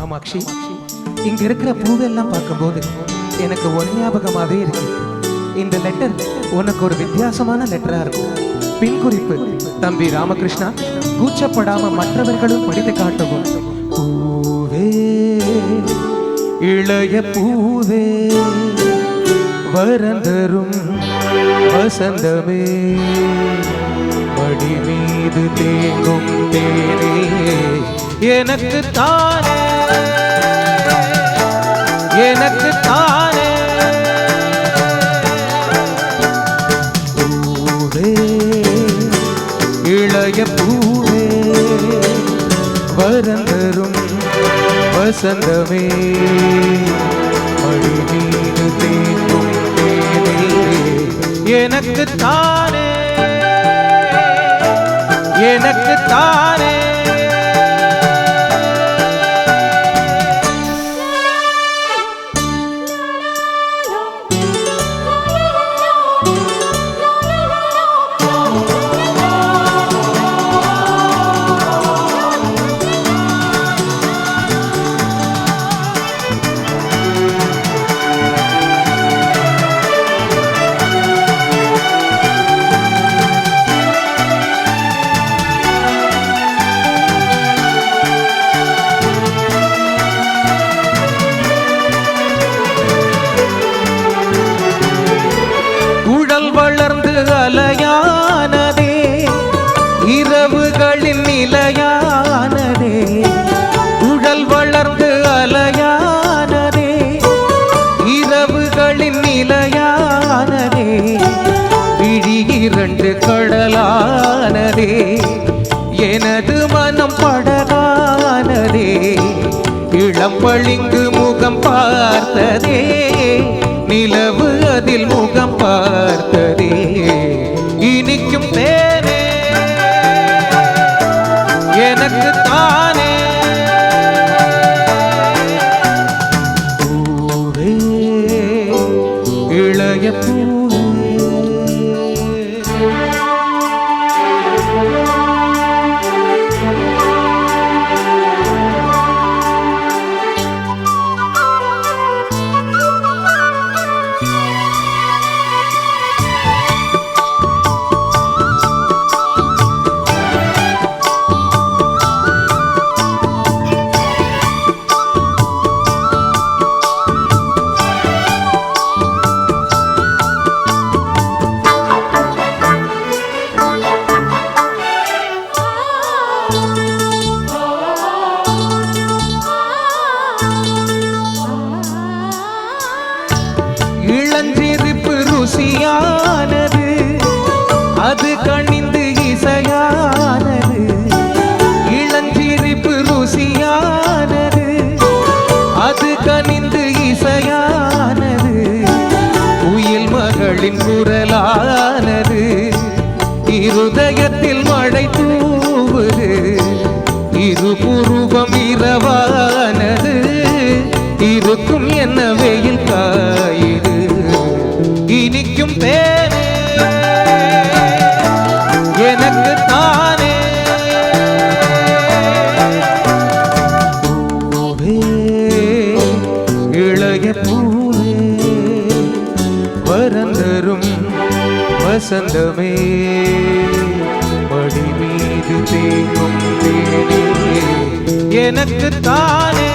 காமாட்சி இங்க இருக்கிற பூவெல்லாம் பார்க்கும்போது எனக்கு ஒரு ஞாபகமாவே இருக்கு. இந்த லெட்டர் உனக்கு ஒரு வித்தியாசமான லெட்டரா இருக்கும். பின் குறிப்பு தம்பி ராமகிருஷ்ணா கூச்சப்படாம மற்றவர்களும் படித்து காட்டவும். பூவே இளைய பூவே வரந்தரும் வசந்தமே மடி மீது தேங்கும் தேனே எனக்கு தானே எனக்கு தானே பூவே இளைய பூவே வரந்தரும் வசந்தமே. மடி மீது தேங்கும் எனக்கு தானே எனக்கு தானே கடலானதே எனது மனம் படகானதே இளம் பளிங்கு முகம் பார்த்ததே நிலவு அதில் முகம் பார்த்ததே. அது இசையானது. உயில் மகளின் குரலானது. இருதயத்தில் மழை தூவுது. இருபுருவம் இரவானது. இருக்கும் என்ன வெயில் காயுது. இனிக்கும் தேனே வசந்தமே படி மீது தேங்கும் தேனே எனக்கு தானே